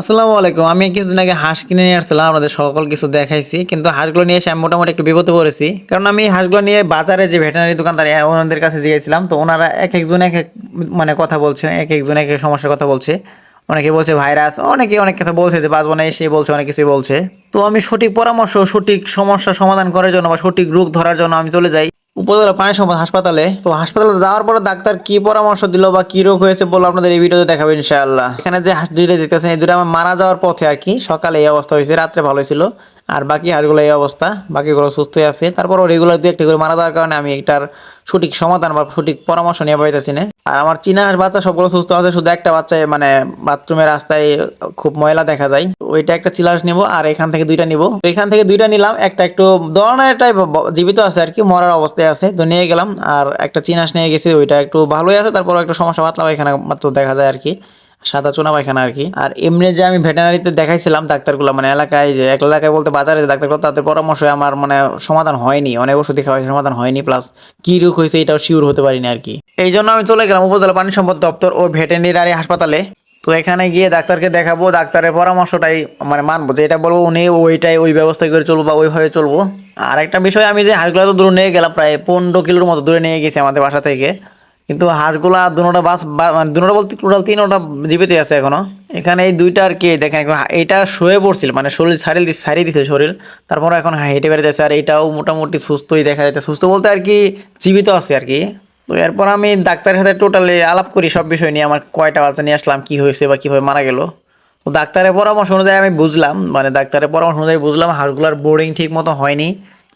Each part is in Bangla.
আসসালামু আলাইকুম। আমি কিছুদিন আগে হাঁস কিনে নিয়ে আসছিলাম, আপনাদের সকল কিছু দেখাইছি। কিন্তু হাঁসগুলো নিয়ে এসে আমি মোটামুটি একটু বিপদে পড়েছি। কারণ আমি হাঁসগুলো নিয়ে বাজারে যে ভেটেনারি দোকানদার ওনাদের কাছে গিয়েছিলাম, তো ওনারা এক একজন এক এক মানে কথা বলছে এক একজন এক এক সমস্যার কথা বলছে। অনেকে বলছে, ভাইরাস। অনেকে অনেক কথা বলছে যে, বাঁচবো না, এসে বলছে, অনেক কিছুই বলছে। তো আমি সঠিক পরামর্শ, সঠিক সমস্যা সমাধান করার জন্য বা সঠিক রোগ ধরার জন্য আমি চলে যাই। উপজেলা প্রাণী সম্পদ হাসপাতালে। তো হাসপাতালে যাওয়ার পরে ডাক্তার কি পরামর্শ দিল বা কি রোগ হয়েছে বলে আপনাদের এই ভিডিওতে দেখাবো ইনশাআল্লাহ। এখানে যে হাঁস দুইটা দেখতেছেন, এই দুটো আমার মারা যাওয়ার পথে আর কি। সকালে এই অবস্থা হয়েছে, রাত্রে ভালো ছিল। আর বাকি হাঁসগুলো এই অবস্থা, বাকিগুলো সুস্থই আছে। তারপর রেগুলার দু একটা করে মারা যাওয়ার কারণে আমি এটার সঠিক সমাধান বা সঠিক পরামর্শ নিয়ে পাইতেছি না। আর আমার চীনা হাঁস বাচ্চা সবগুলো সুস্থ আছে, শুধু একটা বাচ্চায় মানে বাথরুমের রাস্তায় খুব ময়লা দেখা যায়। ওইটা একটা চিলাস নিব আর এখান থেকে দুইটা নিব। এখান থেকে দুইটা নিলাম, একটা একটু দরনাটাই জীবিত আছে আর কি, মরার অবস্থায় আছে, তো নিয়ে গেলাম। আর একটা চিনাস নিয়ে গেছি, ওইটা একটু ভালোই আছে তারপর একটা সমস্যা বাতলাম এখানে মাত্র দেখা যায় আর কি। সাদা চুনা পায়খানা আর কি। আর এমনি যে আমি ভেটেনারিতে দেখাইছিলাম ডাক্তারগুলো মানে এলাকায় যে এক এলাকায় বলতে বাজারে ডাক্তারগুলো, তাদের পরামর্শে আমার মানে সমাধান হয়নি, অনেক ওষুধ হয়েছে সমাধান হয়নি প্লাস কি রোগ হয়েছে এটাও শিওর হতে পারিনি আর কি। এই জন্য আমি চলে গেলাম উপজেলা পানি সম্পদ দপ্তর ও ভেটেরিনারি হাসপাতালে। তো এখানে গিয়ে ডাক্তারকে দেখাবো, ডাক্তারের পরামর্শটাই মানে মানবো, যে এটা বলব উনি ওইটাই ওই ব্যবস্থা করে চলবো বা ওইভাবে চলবো। আর একটা বিষয় আমি যে হাঁসগুলো তো দূরে নিয়ে গেলাম, প্রায় পনেরো কিলোর মতো দূরে নিয়ে গেছি আমাদের বাসা থেকে। কিন্তু হাঁসগুলা দুটা বাস মানে দুটা বলতে টোটাল তিনটা জীবিত আছে এখনও। এখানে এই দুইটা আর কি, দেখেন এটা শুয়ে পড়ছিল মানে শরীর সারিল দি সারিয়ে দিছে শরীর। তারপর এখন হেঁটে বেড়ে বেড়াতেছে আর এটাও মোটামুটি সুস্থই দেখা যাচ্ছে সুস্থ বলতে আর কি জীবিত আছে আর কি। তো এরপর আমি ডাক্তারের সাথে টোটালি আলাপ করি সব বিষয় নিয়ে, আমার কয়টা বাচ্চা নিয়ে আসলাম, কী হয়েছে বা কীভাবে মারা গেল। তো ডাক্তারের পরামর্শ অনুযায়ী আমি বুঝলাম মানে ডাক্তারের পরামর্শ অনুযায়ী বুঝলাম হাঁসগুলোর বোর্ডিং ঠিক মতো হয়নি।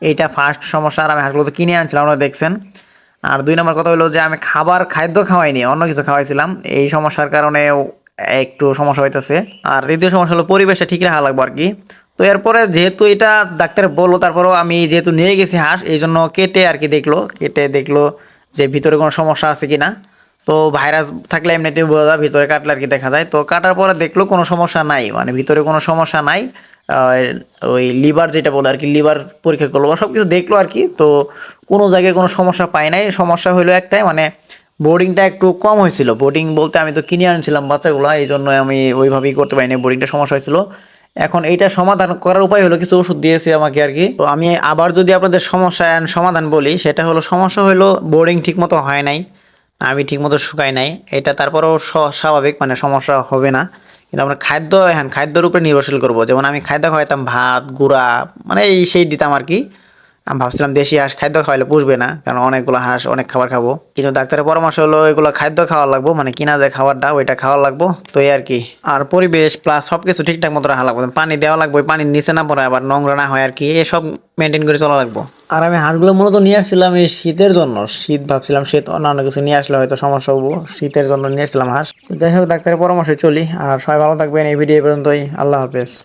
এইটা ফার্স্ট সমস্যা, আর আমি হাঁসগুলো তো কিনে আনছিলাম, আপনারা দেখছেন। আর দুই নম্বর কথা হলো যে আমি খাবার খাদ্য খাওয়াইনি, অন্য কিছু খাওয়াইছিলাম। এই সমস্যার কারণে একটু সমস্যা হইতেছে। আর দ্বিতীয় সমস্যা হলো পরিবেশটা ঠিক রাখা লাগবে আর কি তো এরপরে যেহেতু এটা ডাক্তার বলল, তারপরেও আমি যেহেতু নিয়ে গেছি হাঁস, এই জন্য কেটে আর কি দেখল, কেটে দেখল যে ভিতরে কোনো সমস্যা আছে কি না তো ভাইরাস থাকলে এমনিতেই বোঝা যায়, ভিতরে কাটলে আর কি দেখা যায়। তো কাটার পরে দেখল কোনো সমস্যা নাই মানে ভিতরে কোনো সমস্যা নাই। ওই লিভার যেটা বলে আর কি লিভার পরীক্ষা করল সব কিছু দেখল আর কি তো কোনো জায়গায় কোনো সমস্যা পাই নাই। সমস্যা হলো একটাই মানে বোর্ডিংটা একটু কম হয়েছিল। বোর্ডিং বলতে আমি তো কিনে আনছিলাম বাচ্চাগুলো এই জন্য আমি ওইভাবেই করতে পারিনি বোর্ডিংটা সমস্যা হয়েছিল। এখন এইটা সমাধান করার উপায় হলো কিছু ওষুধ দিয়েছে আমাকে আর কি। তো আমি আবার যদি আপনাদের সমস্যা সমাধান বলি, সেটা হলো সমস্যা হলো বোর্ডিং ঠিকমতো হয় নাই, আমি ঠিকমতো শুকাই নাই। এটা তারপরেও স্বাভাবিক মানে সমস্যা হবে না। কিন্তু আমরা খাদ্য হ্যাঁ খাদ্যের উপরে নির্ভরশীল করব। যেমন আমি খাদ্য খাওয়াইতাম, ভাত, গুঁড়া মানে এই সেই দিতাম আর কি। আমি ভাবছিলাম দেশি হাঁস খাদ্য খাওয়াইলে পুষবে না, কারণ অনেকগুলো হাঁস, অনেক খাবার খাব। কিন্তু ডাক্তারের পরামর্শ হলো এগুলো খাদ্য খাওয়া লাগবো মানে কিনা যায় খাবারটা ওইটা খাওয়া লাগবো, তো এই আর কি। আর পরিবেশ প্লাস সব কিছু ঠিকঠাক মতো রাখা লাগবে পানি দেওয়া লাগবে পানির নিচে না পড়ে আবার নোংরা না হয় আর কি, এসব মেনটেন করে চলা লাগবো। আর আমি হাঁসগুলো মূলত নিয়ে আসছিলাম এই শীতের জন্য, শীত ভাবছিলাম শীত অন্যান্য কিছু নিয়ে আসলে হয়তো সমস্যা হব, শীতের জন্য নিয়ে আসছিলাম হাঁস। যাই হোক, ডাক্তারের পরামর্শে চলি, আর সবাই ভালো থাকবেন, এই ভিডিও পর্যন্তই, আল্লাহ হাফেজ।